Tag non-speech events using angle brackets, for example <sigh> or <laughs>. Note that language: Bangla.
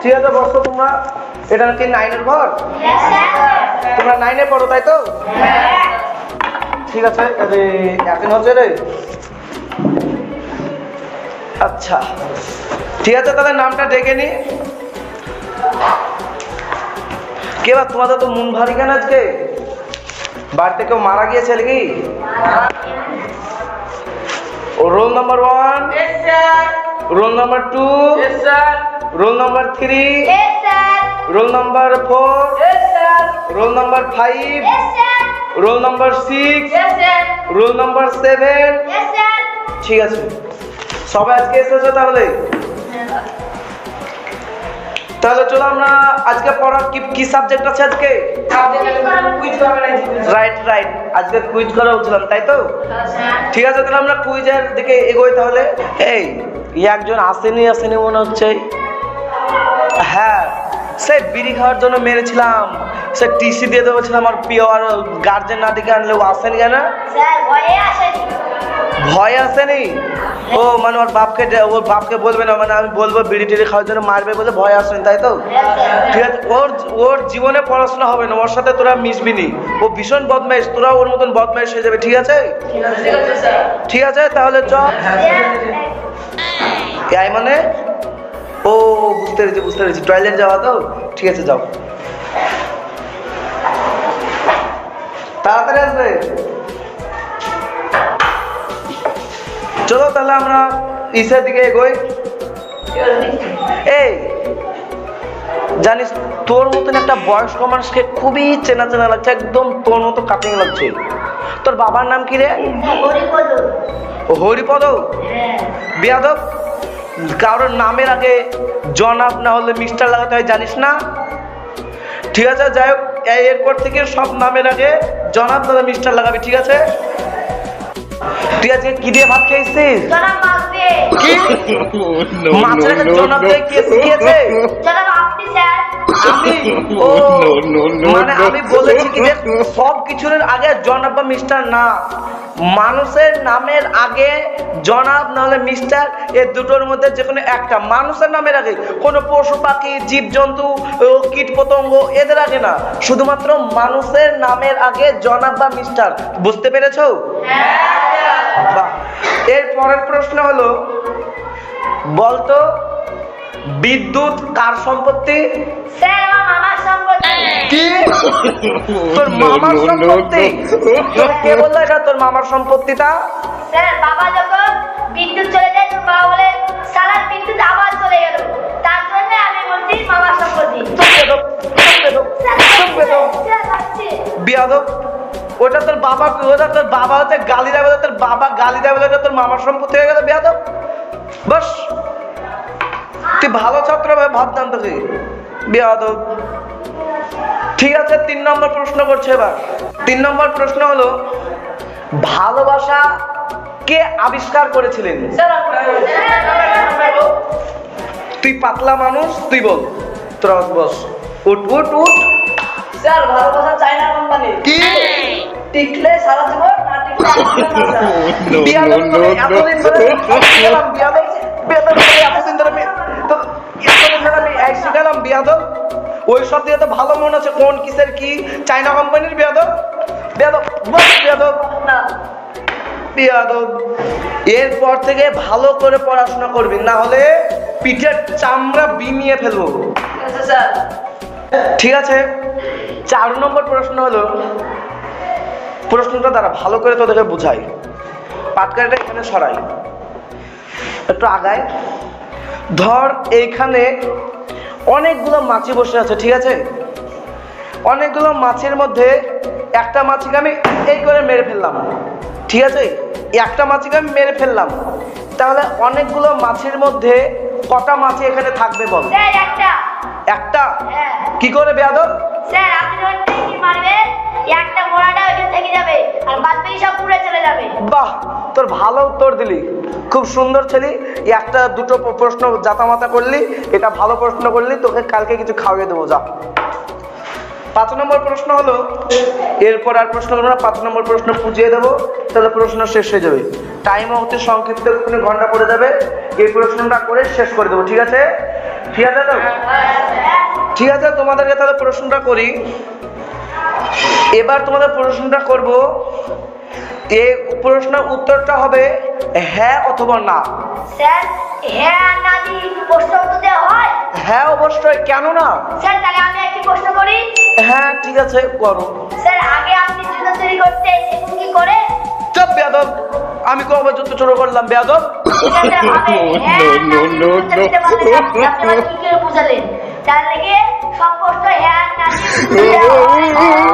ঠিক আছে, বসো তোমরা। এটা কি নাইনের ঘর? তোমরা নাইনে পড়ো, তাই তো? ঠিক আছে এখন হচ্ছে রে। আচ্ছা। ঠিক আছে, তাহলে নামটা ডেকে নি। কে বা তোমাদের তো মন ভারী কেন আজকে? বাড়িতে কেউ মারা গিয়েছে নাকি? Roll number one. Roll number two roll number three roll number four roll number five roll number six roll number seven ঠিক আছে। সবাই আজকে এসেছ তাহলে? তাহলে চলো আমরা আজকে পড়ার কি কি সাবজেক্ট আছে আজকে? রাইট রাইট আজকে কুইজ করা উঠলাম তাই তো? ঠিক আছে তাহলে আমরা কুইজের দিকে এগোই তাহলে। এই একজন আসেনি আসেনি মনে হচ্ছে। হ্যাঁ সে বিড়ি খাওয়ার জন্য মেরেছিলাম। সে টিসি দিয়ে দেবো আমার প্রিয় আর গার্জেন না দিকে আনলে ও আসেনি কেন? ভয় আসেনি। ও মানে ওর বাপকে ওর বাপকে বলবে না মানে আমি বলব বিড়ি টিড়ি খাওয়ার জন্য মারবে বলে ভয় আসেনি তাই তো? ঠিক আছে ওর ওর জীবনে পড়াশোনা হবে না ওর সাথে তোরা মিশবি নি ও ভীষণ বদমাইশ তোরা ওর মতন বদমাইশ হয়ে যাবে ঠিক আছে? ঠিক আছে তাহলে চ। এই মানে? ও বুঝতে পেরেছি বুঝতে পেরেছি টয়লেট যাওয়া তো? ঠিক আছে যাও। আসবে চলো তাহলে আমরা ইসের দিকে এগোই। এই জানিস তোর মতন একটা বয়স্ক মানুষকে খুবই চেনা চেনা লাগছে একদম তোর মতো কাটিং লাগছে। তোর বাবার নাম কি রে? হরিপদ। বিয়াদব। কারোর নামের আগে জনাব না হলে মিস্টার লাগাতে হয় জানিস না? ঠিক আছে যাই হোক এরপর থেকে সব নামের আগে জনাব দাদা মিস্টার লাগাবি ঠিক আছে? তুই আজকে কি দিয়ে ভাত খেয়েছিস? কি মাছের জনাব দিয়ে খেয়েছিস আমি ও <laughs> মানে আমি বলেছি কি যে সব কিছুর আগে জনাব বা মিস্টার না। মানুষের নামের আগে জনাব নাহলে মিস্টার এই দুটোর মধ্যে যে কোনো একটা। মানুষের নামের আগে। কোনো পশু পাখি জীবজন্তু ও কীট পতঙ্গ এদের আগে না। শুধুমাত্র মানুষের নামের আগে জনাব বা মিস্টার বুঝতে পেরেছ? বাহ। এর পরের প্রশ্ন হলো বলতো বিদ্যুৎ কার সম্পত্তি? কি? তোর <laughs> মামার সম্পত্তি? তোর কে বলল এটা তোর মামার সম্পত্তিটা? বাবা যখন বিদ্যুৎ চলে যায় তোর বাবা বলে সারা বিদ্যুৎ আবার চলে গেল। তার জন্য আমি বলছি মামার সম্পত্তি। বিয়াদব ওটা তোর বাবা ওটা তোর বাবা হচ্ছে গালি দেয় বলে তোর বাবা গালি দেয় বলে ওটা তোর মামার সম্পত্তি হয়ে গেল বিয়াদব। বাস। তুই ভালো ছাত্র ভাই ভাবতাম তোকে বিয়াদব। ঠিক আছে তিন নম্বর প্রশ্ন করছে এবার। তিন নম্বর প্রশ্ন হলো ভালোবাসা কে আবিষ্কার করেছিলেন? তুই পাতলা মানুষ তুই বল। তোরা বস। উঠ উঠ উঠ। স্যার ভালোবাসা চায়না কোম্পানি কি? টিকলে সারা জীবন না টিকলে <laughs> এতদিন ধরে <laughs> বিয়াদব বিয়াদব ওই সব দিয়ে তো ভালো মনে হচ্ছে কোন কিসের কি? চাইনা কোম্পানির বিয়াদব? বস না এরপর থেকে ভালো করে পড়াশোনা করবি না হলে পিঠের চামড়া বিমিয়ে ফেলব। ঠিক আছে স্যার। ঠিক আছে চার নম্বর প্রশ্ন হলো প্রশ্নটা দ্বারা ভালো করে তোদেরকে বুঝাই। পাটকারিটা এখানে সরাই। একটু আগায়। ধর এইখানে অনেকগুলো মাছি বসে আছে ঠিক আছে? অনেকগুলো মাছের মধ্যে একটা মাছিকে আমি এই করে মেরে ফেললাম ঠিক আছে? একটা মাছিকে আমি মেরে ফেললাম। তাহলে অনেকগুলো মাছের মধ্যে কটা মাছি এখানে থাকবে বল? একটা। একটা? হ্যাঁ। কি করে বেয়াদব? স্যার আপনি একটা যাবে। বাহ, তোর ভালো উত্তর দিলি। খুব সুন্দর ছেলে। একটা দুটো প্রশ্ন জাতামাতা করলি, এটা ভালো প্রশ্ন করলি, তোকে কালকে কিছু খাওয়িয়ে দেবো, যা। পাঁচ নম্বর প্রশ্ন হলো, এরপর আর প্রশ্ন করব না, পাঁচ নম্বর প্রশ্ন বুঝিয়ে দেবো, তাহলে প্রশ্ন শেষ হয়ে যাবে। টাইম অতি সংক্ষিপ্ত এক্ষুনি ঘণ্টা পড়ে যাবে। এই প্রশ্নটা করে শেষ করে দেবো, ঠিক আছে? ঠিক আছে ঠিক আছে, তোমাদেরকে তাহলে প্রশ্নটা করি। এবার তোমাদের প্রশ্নটা করব এই প্রশ্নের উত্তরটা হবে হ্যাঁ অথবা না। স্যার হ্যাঁ না দি প্রশ্ন উত্তর হয়? হ্যাঁ অবশ্যই কেন না? স্যার তাহলে আমি একটি প্রশ্ন করি। হ্যাঁ ঠিক আছে করো। স্যার আগে আপনি জুতো চুরি করতে এখন কি করে? চপ বেয়াদব। আমি কবে যুদ্ধ শুরু করলাম বেয়াদব? হবে <laughs> হ্যাঁ না না। বুঝালেন? তার লেগে সব প্রশ্ন হ্যাঁ না দি <laughs>